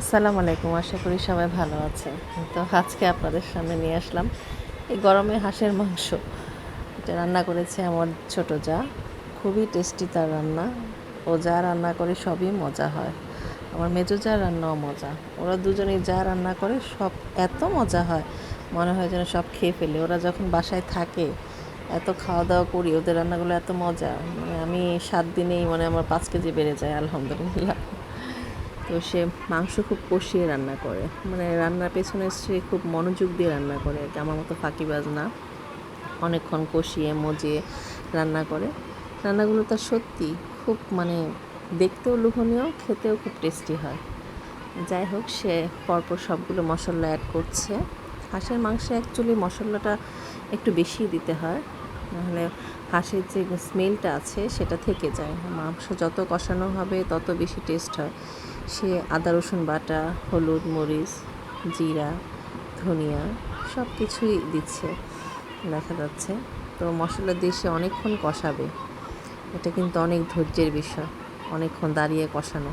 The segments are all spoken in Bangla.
আসসালামু আলাইকুম, আশা করি সবাই ভালো আছে তো আজকে আপনাদের সামনে নিয়ে আসলাম এই গরমে হাঁসের মাংস। এটা রান্না করেছে আমার ছোট যা। খুবই টেস্টি তার রান্না। ও যা রান্না করে সবই মজা হয়। আমার মেজো যা রান্নাও মজা। ওরা দুজনেই যা রান্না করে সব এত মজা হয়। মনে হয় যেন সব খেয়ে ফেলে। ওরা যখন বাসায় থাকে, এত খাওয়া দাওয়া করি, ওদের রান্নাগুলো এত মজা। মানে আমি সাত দিনেই মানে আমার পাঁচ কেজি বেড়ে যায়, আলহামদুলিল্লাহ। তো সে মাংস খুব কষিয়ে রান্না করে। মানে রান্নার পেছনে সে খুব মনোযোগ দিয়ে রান্না করে আর কি। আমার মতো ফাঁকিবাজ না অনেকক্ষণ কষিয়ে মজিয়ে রান্না করে। রান্নাগুলো তার সত্যি খুব মানে দেখতেও লোভনীয়, খেতেও খুব টেস্টি হয়। যাই হোক, সে পরপর সবগুলো মশলা অ্যাড করছে। হাঁসের মাংসে অ্যাকচুয়ালি মশলাটা একটু বেশি দিতে হয়। নাহলে হাঁসের যে স্মেলটা আছে সেটা থেকে যায়। মাংস যত কষানো হবে তত বেশি টেস্ট হয়। সে আদা, রসুন বাটা, হলুদ, মরিচ, জিরা, ধনিয়া সব কিছুই দিচ্ছে, দেখা যাচ্ছে। তো মশলা দিয়ে সে অনেকক্ষণ কষাবে। এটা কিন্তু অনেক ধৈর্যের বিষয়, অনেকক্ষণ দাঁড়িয়ে কষানো।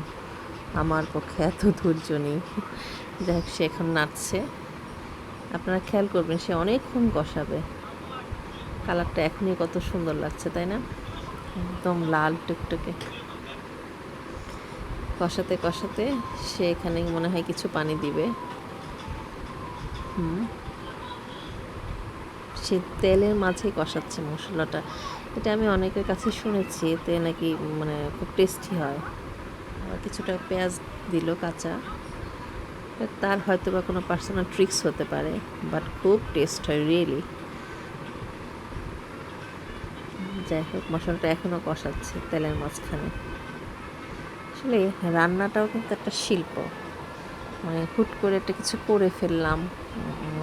আমার পক্ষে এত ধৈর্য নেই। যাই হোক, সে এখন নাচছে আপনারা খেয়াল করবেন, সে অনেকক্ষণ কষাবে। কালারটা এখনই কত সুন্দর লাগছে, তাই না? একদম লাল টুকটুকে। কষাতে কষাতে সে এখানে মনে হয় কিছু পানি দিবে। হুম। সে তেলের মাঝেই কষাচ্ছে মশলাটা। এটা আমি অনেকের কাছে শুনেছি এতে নাকি মানে খুব টেস্টি হয়। কিছুটা পেঁয়াজ দিল কাঁচা। তার হয়তো বা কোনো পার্সোনাল ট্রিক্স হতে পারে বাট খুব টেস্ট হয় রিয়েলি যাই হোক, মশলাটা এখনও কষাচ্ছে তেলের মাঝখানে। আসলে রান্নাটাও কিন্তু একটা শিল্প। মানে হুট করে একটা কিছু করে ফেললাম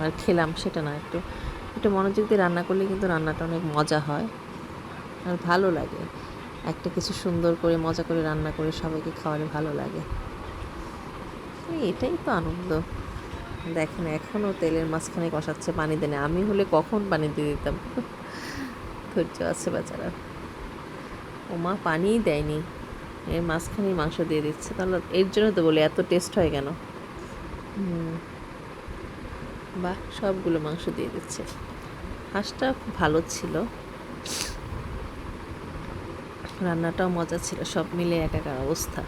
আর খেলাম সেটা না, একটু একটু মনোযোগ দিয়ে রান্না করলে কিন্তু রান্নাটা অনেক মজা হয় আর ভালো লাগে। একটা কিছু সুন্দর করে, মজা করে রান্না করে সবাইকে খাওয়ালে ভালো লাগে। এটাই তো আনন্দ। দেখেন এখনও তেলের মাঝখানে কষাচ্ছে পানি দেনে। আমি হলে কখন পানি দিয়ে দিতাম? ধৈর্য আছে বেচারা ও মা পানিই দেয়নি। এর মাঝখানেই মাংস দিয়ে দিচ্ছে। তাহলে এর জন্য তো বলি, এত টেস্ট হয় কেন? বাহ, সবগুলো মাংস দিয়ে দিচ্ছে। হাঁসটা খুব ভালো ছিল। রান্নাটাও মজা ছিল, সব মিলে একাকার অবস্থা।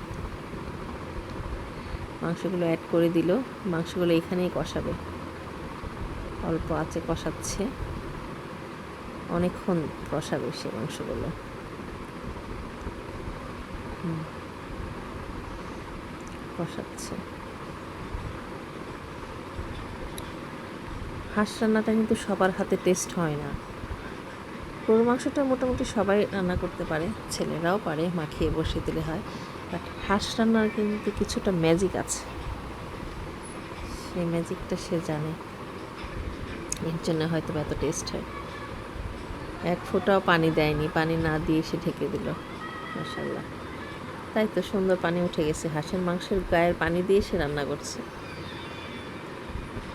মাংসগুলো অ্যাড করে দিল, মাংসগুলো এখানেই কষাবে। অল্প আছে, কষাচ্ছে। অনেকক্ষণ কষাবে সে মাংসগুলো। কষাচ্ছে হাঁস রান্নাটা কিন্তু সবার হাতে টেস্ট হয় না। গরু মাংসটা মোটামুটি সবাই রান্না করতে পারে, ছেলেরাও পারে, মাখিয়ে বসিয়ে দিলে হয়। বাট হাঁস রান্নার কিন্তু কিছুটা ম্যাজিক আছে। সেই ম্যাজিকটা সে জানে। এর জন্য হয়তো এত টেস্ট হয়। এক ফোঁটাও পানি দেয়নি, পানি না দিয়ে সে ঢেকে দিল। মাসাল্লাহ তাই তো সুন্দর পানি উঠে গেছে। হাঁসের মাংসের গায়ের পানি দিয়ে সে রান্না করছে।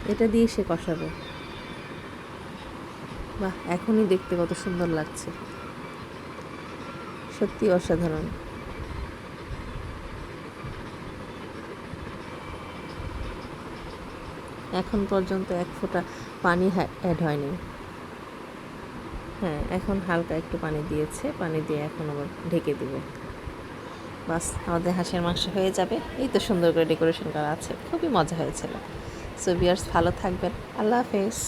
এটা দিয়ে সে কষাবে। বাহ, এখনই দেখতে কত সুন্দর লাগছে। সত্যি অসাধারণ। এখন পর্যন্ত এক ফোঁটা পানি অ্যাড হয়নি। হ্যাঁ এখন হালকা একটু পানি দিয়েছে। পানি দিয়ে এখন আবার ঢেকে দিবে। বাস, আমাদের হাঁসের মাংস হয়ে যাবে। এই তো সুন্দর করে ডেকোরেশন করা আছে। খুবই মজা হয়েছিল। সো বিয়ার্স ভালো থাকবেন। আল্লাহ হাফেজ।